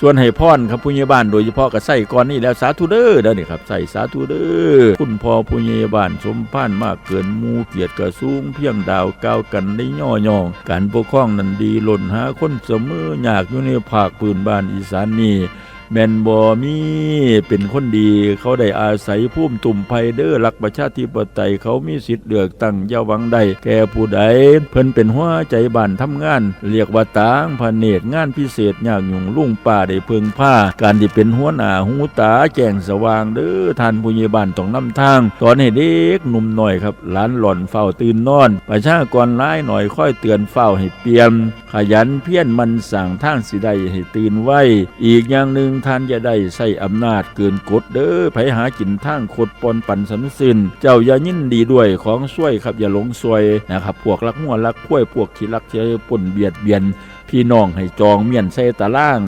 ส่วนให้พรครับผู้ใหญ่บ้านโดยเฉพาะก็ใส่ก่อนนี่แล้วสาธุเด้อเด้อนี่ครับใส่สาธุเด้อคุณพ่อผู้ใหญ่บ้านสมพานมากเกินมูเกียรติกระสูงเพียงดาวก้าวกันได้ย่อยอง การปกครองนั้นดีหล่นหาคนเสมออยากอยู่ในภาคพื้นบ้านอีสานนี่ แมนบ่มีเป็นคนดีเขาได้อาศัยภูมิตุ่มไพเด้อรักประชาธิปไตยเขามีสิทธิ์เลือกตั้งอย่าวังใดแก่ผู้ใด เพิ่นเป็นหัวใจบ้านทำงาน เรียกว่าตางพเนตรงานพิเศษยากยุ่งลุงป่าได้เพิงผ้า การที่เป็นหัวหน้าหูตาแจ้งสว่างเด้อท่านผู้ใหญ่บ้านต้องนำทางสอนให้เด็กหนุ่มหน่อยครับหลานหล่อนเฝ้าตื่นนอน ประชากรร้ายหน่อยค่อยเตือนเฝ้าให้เปลี่ยน ขยันเพี้ยรมันสั่งทางสิได้ให้ตื่นไว้ อีกอย่างหนึ่งท่านจะได้ใส่อำนาจเกินกฎเด้อไผหากินทางคดปนปันสันสินเจ้าอย่ายินดีด้วยของช่วยครับอย่าหลงซวยนะครับพวกรักหัวรักข้วยพวกที่รักเชยป่นเบียดเบียน พี่น้องให้จองเมียนใส่ตาราง